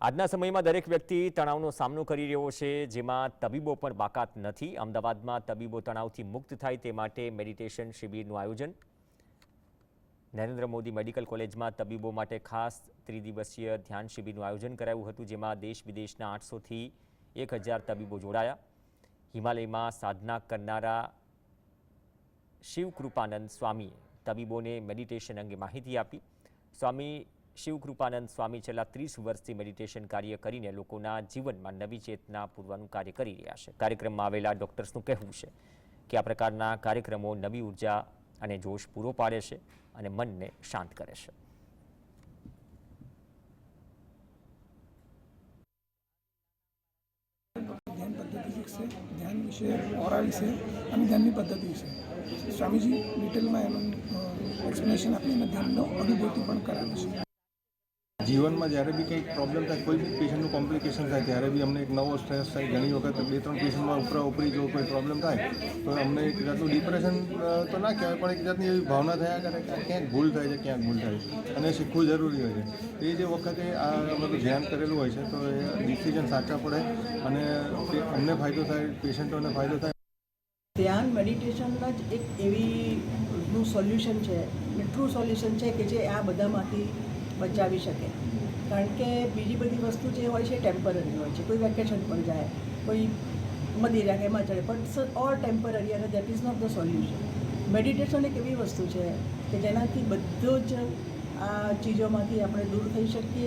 આજના સમયમાં દરેક વ્યક્તિ તણાવનો સામનો કરી રહ્યો છે, જેમાં તબીબો પણ બાકાત નથી. અમદાવાદમાં તબીબો તણાવથી મુક્ત થાય તે માટે મેડિટેશન શિબિરનું આયોજન. નરેન્દ્ર મોદી મેડિકલ કોલેજમાં તબીબો માટે ખાસ ત્રિદિવસીય ધ્યાન શિબિરનું આયોજન કરાયું હતું, જેમાં દેશ વિદેશના આઠસોથી એક હજાર તબીબો જોડાયા. હિમાલયમાં સાધના કરનારા શિવકૃપાનંદ સ્વામીએ તબીબોને મેડિટેશન અંગે માહિતી આપી. સ્વામી શિવકૃપાનંદ સ્વામી છેલ્લા ત્રીસ વર્ષથી મેડિટેશન કાર્ય કરીને લોકોના જીવનમાં નવી ચેતના પૂરવાનું કાર્ય કરી રહ્યા છે. કાર્યક્રમમાં આવેલા ડૉક્ટર્સનું કહેવું છે કે આ પ્રકારના કાર્યક્રમો નવી ઊર્જા અને જોશ પૂરો પાડે છે અને મનને શાંત કરે છે. ધ્યાન વિશે ઓરા વિશે અને ધ્યાનની પદ્ધતિ વિશે સ્વામીજી ડિટેલમાં એનું એક્સપ્લેનેશન આપીને ધ્યાનનો અનુભૂતિ પણ કરાવે છે. જીવનમાં જ્યારે બી કંઈક પ્રોબ્લેમ થાય, કોઈ બી પેશન્ટનું કોમ્પ્લિકેશન થાય, ત્યારે બી અમને એક નવો સ્ટ્રેસ થાય. ઘણી વખત બે, ત્રણ પેશન્ટમાં ઉપરા ઉપરી જો કોઈ પ્રોબ્લેમ થાય, તો અમને એક જાતનું ડિપ્રેશન તો ના કહેવાય, પણ એક જાતની એવી ભાવના થયા કરે કે ક્યાંક ભૂલ થાય છે, ક્યાંક ભૂલ થાય છે. અને શીખવું જરૂરી હોય છે. એ જે વખતે આ બધું ધ્યાન કરેલું હોય છે, તો એ ડિસિઝન સાચા પડે અને અમને ફાયદો થાય પેશન્ટોને ફાયદો થાય. ધ્યાન મેડિટેશનના જ એક એવી નું સોલ્યુશન છે ટ્રુ સોલ્યુશન છે કે જે આ બધામાંથી બચાવી શકે. કારણ કે બીજી બધી વસ્તુ જે હોય છે ટેમ્પરરી હોય છે. કોઈ વેકેશન પર જાય, કોઈ મદિરા એમાં ચડે પણ ઓલ ટેમ્પરરી અને that is not the solution meditation એક એવી વસ્તુ છે કે જેનાથી બધો જ આ ચીજોમાંથી આપણે દૂર થઈ શકીએ.